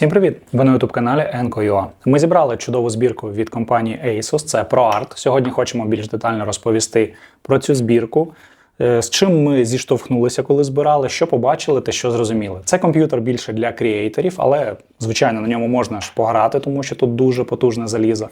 Всім привіт! Ви на youtube каналі Enco.ua. Ми зібрали чудову збірку від компанії Asus, це ProArt. Сьогодні хочемо більш детально розповісти про цю збірку. е, З чим ми зіштовхнулися, коли збирали, що побачили та що зрозуміли. Це комп'ютер більше для креаторів, але звичайно на ньому можна ж пограти, тому що тут дуже потужне залізо.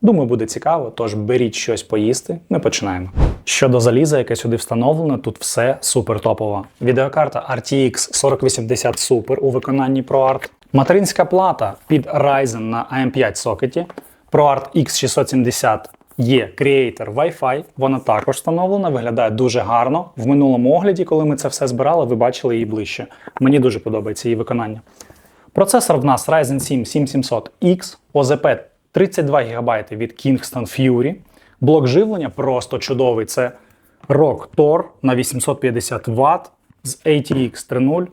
Думаю, буде цікаво, тож беріть щось поїсти. Ми починаємо. Щодо заліза, яке сюди встановлено, тут все супер топово. Відеокарта RTX 4080 Super у виконанні ProArt. Материнська плата під Ryzen на AM5 сокеті. ProArt X670 є Creator Wi-Fi. Вона також встановлена, виглядає дуже гарно. В минулому огляді, коли ми це все збирали, ви бачили її ближче. Мені дуже подобається її виконання. Процесор в нас Ryzen 7 7700X, ОЗП 32 ГБ від Kingston Fury. Блок живлення просто чудовий. Це ROG Tor на 850 Вт з ATX 3.0.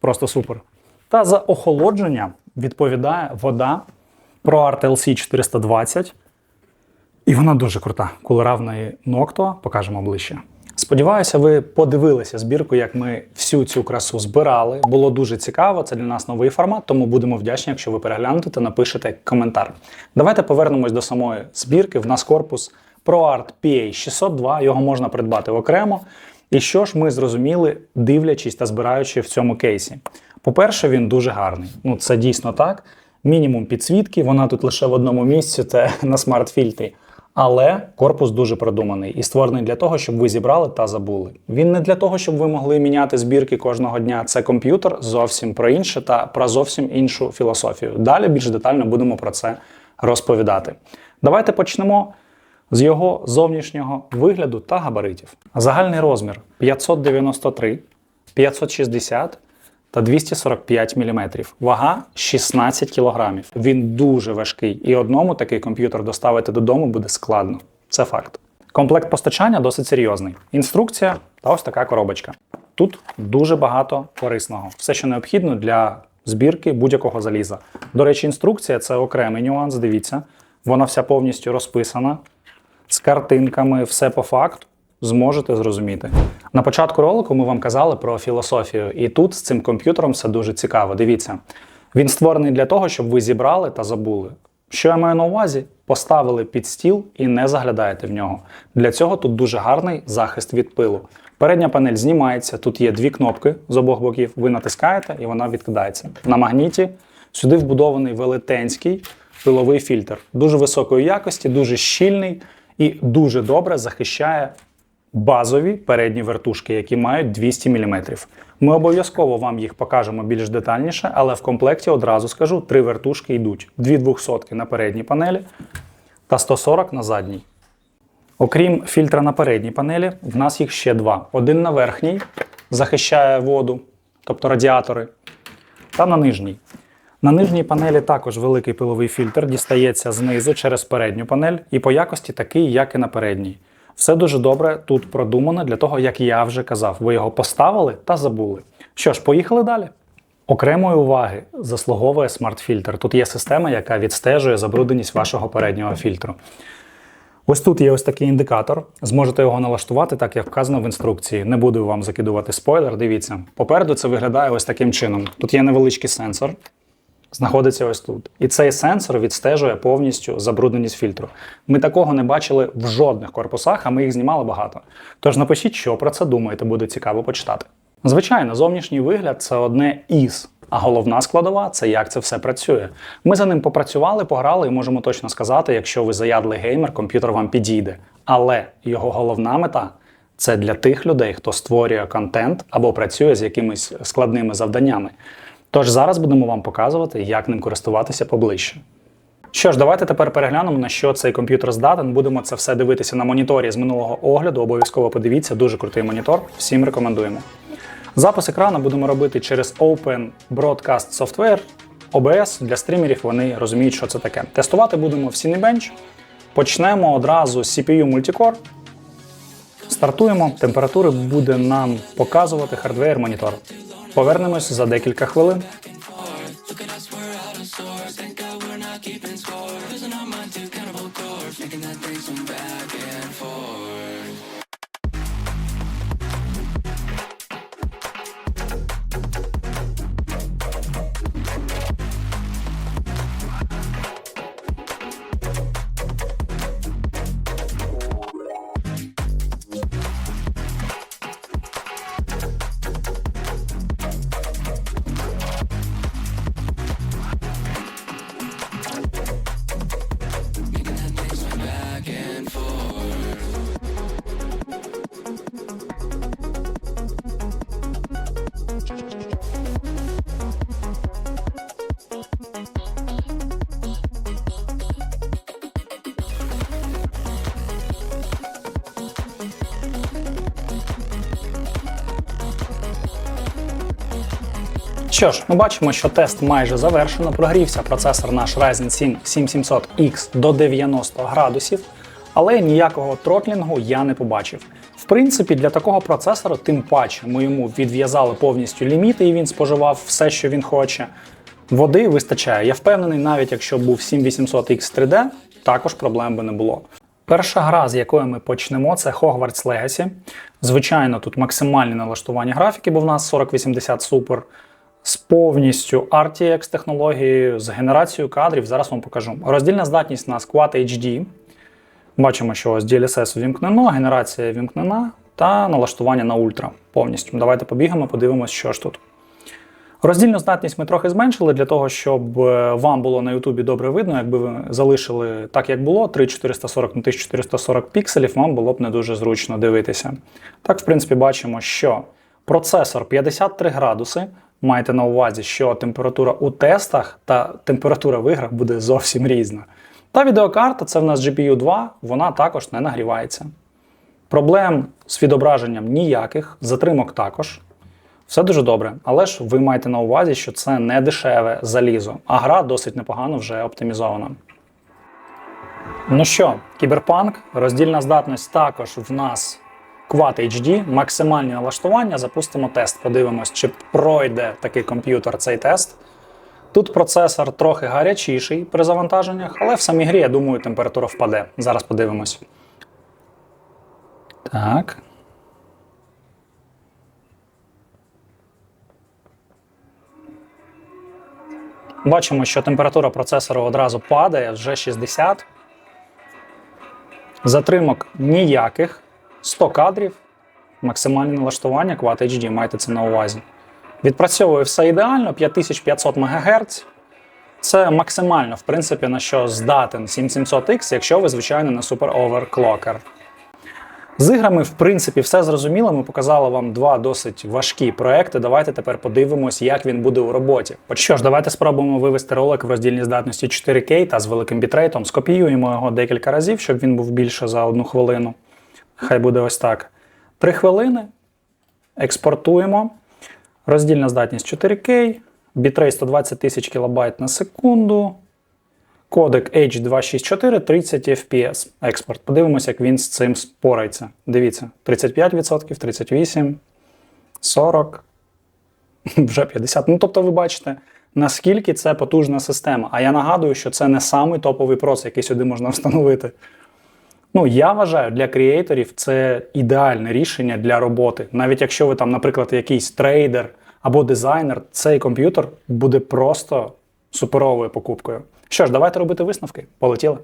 Просто супер. Та за охолодження відповідає вода ProArt LC 420. І вона дуже крута. Кулера в неї Noctua, покажемо ближче. Сподіваюся, ви подивилися збірку, як ми всю цю красу збирали. Було дуже цікаво, це для нас новий формат, тому будемо вдячні, якщо ви переглянете та напишете коментар. Давайте повернемось до самої збірки. В нас корпус ProArt PA602, його можна придбати окремо. І що ж ми зрозуміли, дивлячись та збираючи в цьому кейсі? По-перше, він дуже гарний. Ну, це дійсно так. Мінімум підсвітки, вона тут лише в одному місці, це на смарт-фільтрі. Але корпус дуже продуманий і створений для того, щоб ви зібрали та забули. Він не для того, щоб ви могли міняти збірки кожного дня. Це комп'ютер зовсім про інше та про зовсім іншу філософію. Далі більш детально будемо про це розповідати. Давайте почнемо з його зовнішнього вигляду та габаритів. Загальний розмір 593, 560 та 245 мм. Вага 16 кг. Він дуже важкий, і одному такий комп'ютер доставити додому буде складно. Це факт. Комплект постачання досить серйозний. Інструкція та ось така коробочка. Тут дуже багато корисного. Все, що необхідно для збірки будь-якого заліза. До речі, інструкція це окремий нюанс. Дивіться, вона вся повністю розписана з картинками, все по факту. Зможете зрозуміти. На початку ролику ми вам казали про філософію, і тут з цим комп'ютером все дуже цікаво. Дивіться, він створений для того, щоб ви зібрали та забули. Що я маю на увазі? Поставили під стіл і не заглядаєте в нього. Для цього тут дуже гарний захист від пилу. Передня панель знімається, тут є дві кнопки з обох боків. Ви натискаєте і вона відкидається. На магніті сюди вбудований велетенський пиловий фільтр. Дуже високої якості, дуже щільний і дуже добре захищає базові передні вертушки, які мають 200 мм. Ми обов'язково вам їх покажемо більш детальніше, але в комплекті одразу скажу: три вертушки йдуть: дві 200 на передній панелі та 140 на задній. Окрім фільтра на передній панелі, в нас їх ще два. Один на верхній захищає воду, тобто радіатори, та на нижній. На нижній панелі також великий пиловий фільтр дістається знизу через передню панель і по якості такий, як і на передній. Все дуже добре тут продумано для того, як я вже казав. Ви його поставили та забули. Що ж, поїхали далі. Окремої уваги заслуговує смарт-фільтр. Тут є система, яка відстежує забрудненість вашого переднього фільтру. Ось тут є ось такий індикатор. Зможете його налаштувати, так як вказано в інструкції. Не буду вам закидувати спойлер. Дивіться. Попереду це виглядає ось таким чином. Тут є невеличкий сенсор, знаходиться ось тут. І цей сенсор відстежує повністю забрудненість фільтру. Ми такого не бачили в жодних корпусах, а ми їх знімали багато. Тож напишіть, що про це думаєте, буде цікаво почитати. Звичайно, зовнішній вигляд це одне із. А головна складова це як це все працює. Ми за ним попрацювали, пограли і можемо точно сказати, якщо ви заядлий геймер, комп'ютер вам підійде. Але його головна мета це для тих людей, хто створює контент або працює з якимись складними завданнями. Тож зараз будемо вам показувати, як ним користуватися поближче. Що ж, давайте тепер переглянемо, на що цей комп'ютер здатен. Будемо це все дивитися на моніторі з минулого огляду. Обов'язково подивіться, дуже крутий монітор. Всім рекомендуємо. Запис екрану будемо робити через Open Broadcast Software, OBS для стрімерів. Вони розуміють, що це таке. Тестувати будемо в Cinebench. Почнемо одразу з CPU Multicore. Стартуємо. Температури буде нам показувати хардвер монітор. Повернемось за декілька хвилин. Making that thing some back and forth. Що ж, ми бачимо, що тест майже завершено. Прогрівся процесор наш Ryzen 7 7700X до 90 градусів, але ніякого тротлінгу я не побачив. В принципі, для такого процесора, тим паче, ми йому відв'язали повністю ліміти, і він споживав все, що він хоче. Води вистачає. Я впевнений, навіть якщо був 7800X 3D, також проблем би не було. Перша гра, з якої ми почнемо, це Hogwarts Legacy. Звичайно, тут максимальні налаштування графіки, бо в нас 4080 Super з повністю RTX технологією, з генерацією кадрів. Зараз вам покажу. Роздільна здатність у нас Quad HD. Бачимо, що ось DLSS увімкнено, генерація вімкнена та налаштування на ультра повністю. Давайте побігаємо, подивимось, що ж тут. Роздільну здатність ми трохи зменшили для того, щоб е, вам було на Ютубі добре видно. Якби ви залишили так, як було, 3440 на 1440 пікселів, вам було б не дуже зручно дивитися. Так, в принципі, бачимо, що процесор 53 градуси. Майте на увазі, що температура у тестах та температура в іграх буде зовсім різна. Та відеокарта, це в нас GPU 2, вона також не нагрівається. Проблем з відображенням ніяких, затримок також. Все дуже добре, але ж ви маєте на увазі, що це не дешеве залізо, а гра досить непогано вже оптимізована. Ну що, кіберпанк, роздільна здатність також в нас Quad HD, максимальні налаштування. Запустимо тест. Подивимось, чи пройде такий комп'ютер цей тест. Тут процесор трохи гарячіший при завантаженнях, але в самій грі, я думаю, температура впаде. Зараз подивимось. Так. Бачимо, що температура процесору одразу падає, вже 60. Затримок ніяких. 100 кадрів. Максимальне налаштування Quad HD, майте це на увазі. Відпрацьовує все ідеально, 5500 МГц. Це максимально, в принципі, на що здатен 7700X, якщо ви, звичайно, не супер оверклокер. З іграми, в принципі, все зрозуміло. Ми показали вам два досить важкі проекти. Давайте тепер подивимось, як він буде у роботі. От що ж, давайте спробуємо вивести ролик в роздільній здатності 4К та з великим бітрейтом. Скопіюємо його декілька разів, щоб він був більше за одну хвилину. Хай буде ось так. Три хвилини. Експортуємо. Роздільна здатність 4К, бітрей 120 тисяч кБ на секунду. Кодек H264 30 FPS. Експорт. Подивимося, як він з цим спорається. Дивіться, 35%, 38, 40, вже 50. Ну, тобто, ви бачите, наскільки це потужна система. А я нагадую, що це не самий топовий прос, який сюди можна встановити. Ну, я вважаю, для креаторів це ідеальне рішення для роботи. Навіть якщо ви там, наприклад, якийсь трейдер або дизайнер, цей комп'ютер буде просто суперовою покупкою. Що ж, давайте робити висновки. Полетіли.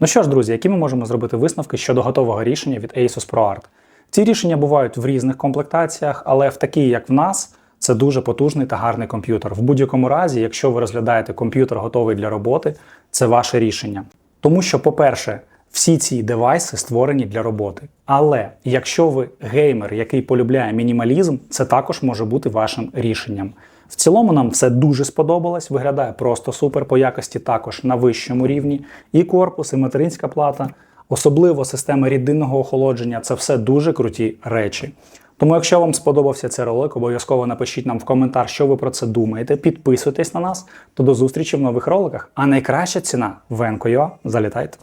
Ну що ж, друзі, які ми можемо зробити висновки щодо готового рішення від Asus ProArt? Ці рішення бувають в різних комплектаціях, але в такій, як в нас, це дуже потужний та гарний комп'ютер. В будь-якому разі, якщо ви розглядаєте комп'ютер готовий для роботи, це ваше рішення. Тому що, по-перше, всі ці девайси створені для роботи. Але якщо ви геймер, який полюбляє мінімалізм, це також може бути вашим рішенням. В цілому нам все дуже сподобалось, виглядає просто супер по якості також на вищому рівні. І корпус, і материнська плата, особливо система рідинного охолодження це все дуже круті речі. Тому, якщо вам сподобався цей ролик, обов'язково напишіть нам в коментар, що ви про це думаєте. Підписуйтесь на нас, то до зустрічі в нових роликах. А найкраща ціна в Енко.ua. Залітайте!